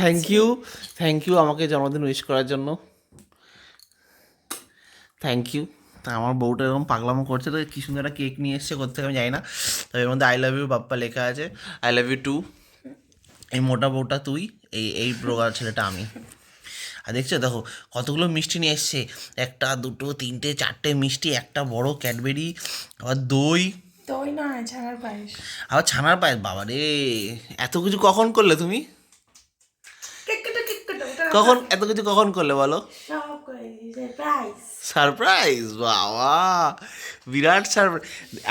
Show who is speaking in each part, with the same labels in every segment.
Speaker 1: Thank you thank you আমাকে জন্মদিন wish করার জন্য। থ্যাংক ইউ তা আমার বউটা এরকম পাগলামো করছে তো কি সুন্দর একটা কেক নিয়ে এসছে কোথেকে আমি জানি না। তবে এর মধ্যে আই লাভ ইউ বাপ্পা লেখা আছে। আই লাভ ইউ টু এই মোটা বউটা তুই এই এই প্রকার ছেলেটা আমি। আর দেখছ দেখো কতগুলো মিষ্টি নিয়ে এসছে। একটা দুটো তিনটে চারটে মিষ্টি একটা বড় ক্যাডবেরি আবার দই।
Speaker 2: দই না ছানার পায়েস।
Speaker 1: আবার ছানার পায়েস বাবা রে এত কিছু কখন করলে তুমি
Speaker 2: কেক কেটে কেক কেটে ওটা
Speaker 1: কখন? এত কিছু কখন করলে বলো? সারপ্রাইজ বাবা। বিরাট সারপ্রাইজ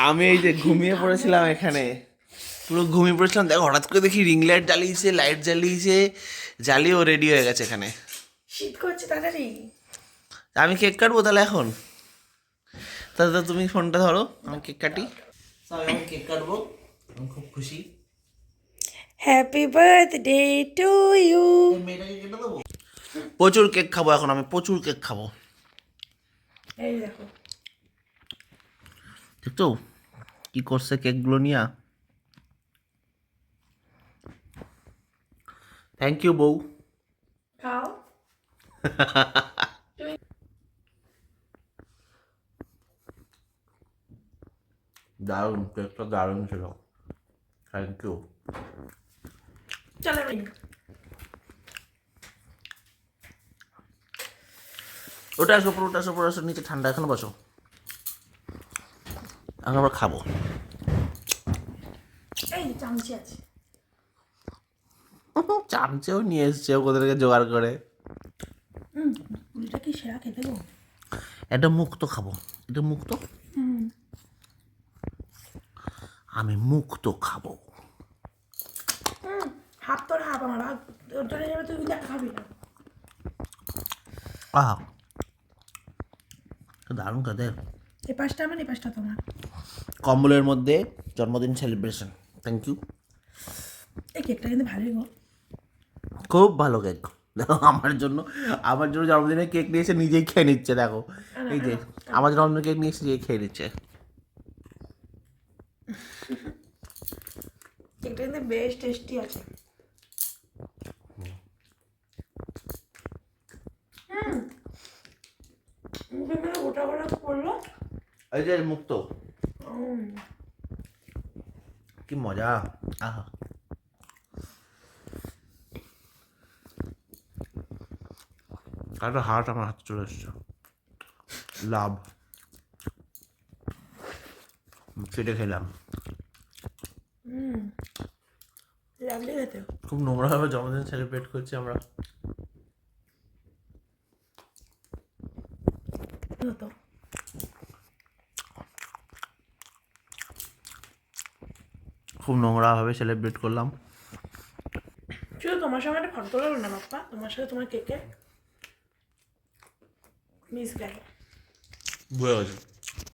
Speaker 1: আমি এই যে ঘুমিয়ে পড়েছিলাম এখানে। পুরো ঘুমিয়ে পড়েছিলাম। দেখো হঠাৎ করে দেখি রিং লাইট জ্বালিয়েছে লাইট জ্বালিয়েছে জ্বালিয়েও রেডি হয়ে গেছে এখানে।
Speaker 2: শীত করছে তাড়াতাড়ি।
Speaker 1: আমি কেক কাটবো তাহলে এখন? তাহলে তুমি ফোনটা ধরো আমি কেক কাটি। আমি কেক কাটবো। আমি খুব খুশি।
Speaker 2: হ্যাপি বার্থডে টু ইউ
Speaker 1: মেয়েটাকে কেটে দেবো? প্রচুর কেক খাব এখন আমি প্রচুর কেক খাব।
Speaker 2: এই দেখো।
Speaker 1: দেখছ? কি করছে কেকগুলো নিয়ে? থ্যাংক ইউ বউ।
Speaker 2: খাও।
Speaker 1: দারুণ কেকটা দারুণ ছিল। থ্যাংক ইউ
Speaker 2: চলো
Speaker 1: ওটা আসো ওটা আসো পুরো আসো নিচে ঠান্ডা এখানে বসো। এখন আবার খাব। চামচেও নিয়ে এসছে কোথা থেকে জোগাড় করে?
Speaker 2: পুরিটা কি সেরা খেতে গো?
Speaker 1: এটা মুক্ত খাব। এটা মুক্ত? আমি মুক্ত খাব।
Speaker 2: হুম হাফ তোর হাফ আমার তোর জন্য তুই খাবি না।
Speaker 1: আহা। দারুণ খেতে
Speaker 2: এই পাশটা আমার এই পাশটা তোমার।
Speaker 1: কম্বলের মধ্যে জন্মদিন সেলিব্রেশন থ্যাংক ইউ
Speaker 2: এই কেকটা কিন্তু ভালোই গো।
Speaker 1: খুব ভালো কেক আমার জন্য আমার জন্য জন্মদিনে কেক নিয়েছে নিজেই খেয়ে নিচ্ছে দেখো। এই যে আমার জন্মদিনে কেক নিয়েছে নিজেই খেয়ে নিচ্ছে।
Speaker 2: কেকটা কিন্তু বেশ টেস্টি আছে। মানে গোটা গোটা পড়ল
Speaker 1: এই যে মুক্ত। কি মজা। আহা। একটা হার্ট আমার হাতে চলে এসছে। লাভ। কেটে খেলাম। খুব নোংরাভাবে জন্মদিন সেলিব্রেট করছি আমরা।
Speaker 2: হতো
Speaker 1: খুব নোংরাভাবে সেলিব্রেট করলাম।
Speaker 2: শুধু তোমার সঙ্গে একটা ফটো তোলালো না বাপ্পা? তোমার সাথে তোমার কেকে মিস গেল
Speaker 1: বুঝে গেছে।